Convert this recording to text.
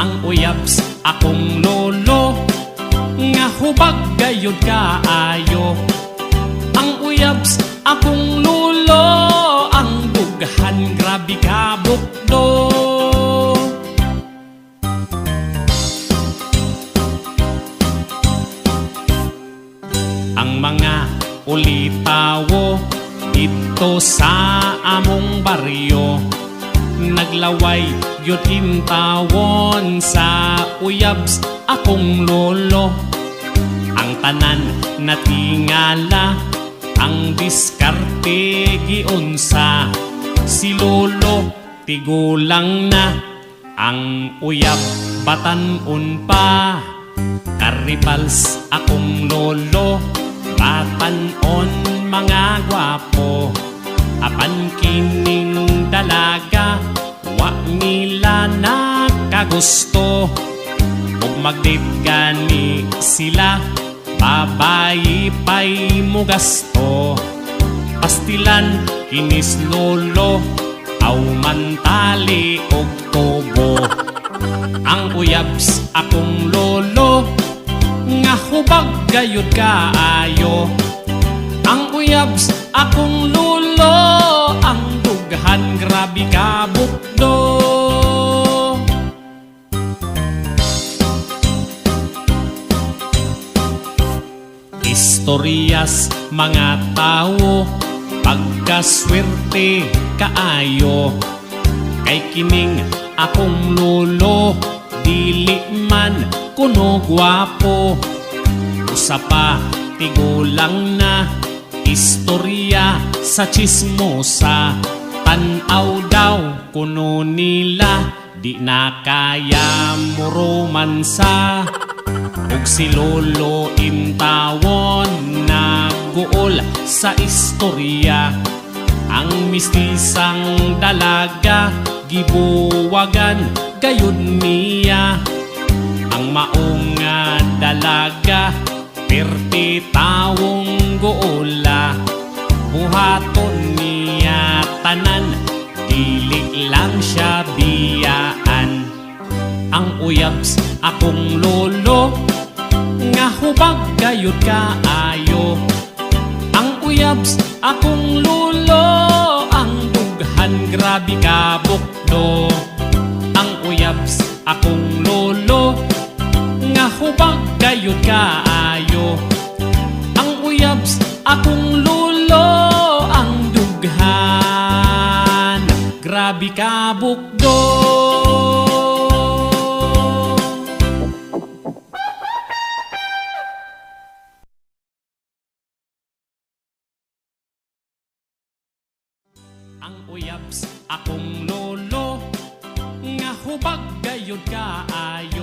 ang uyabs akong lolo nga hubag gayud kaayo ang uyabs akong lolo ang dughan grabe ka bukdo. Ang mga ulitawo dito sa among baryo naglaway gyud intawon sa uyabs akong lolo. Ang tanan natingala ang diskarte giunsa si lolo. Tigulang na ang uyab batanon pa. Karibals akong lolo Batanon mga gwapo. Apan kining dalaga nila nakagusto. Ug magdate gani sila Babayi pa'y mo gasto. Pastilan kinis lolo Aw mantali og tubo ang uyabs akong lolo nga hubag gayud kaayo. Ang uyabs akong lolo ang dughan grabe ka Istoryas mga tao pagkaswerte kaayo. Kay kining akong lolo dili man kuno gwapo. Usa pa tigulang na istorya sa chismosa. Tanaw daw kuno nila di na kaya mo romansa ug si lolo intawon naguol sa istorya. Ang mistisang dalaga gibuwagan gayud niya. Ang maong dalaga perti tawong goola. Buhaton niya tanan dili lang siya biyaan. Ang uyabs akong lolo nga hubag gayud kaayo ang uyabs akong lolo ang dughan grabe ka bukdo ang uyabs akong lolo. Nga hubag gayud kaayo ang uyabs akong lolo ang dughan grabe ka bukdo ang uyabs akong lolo. Nga hubag gayud kaayo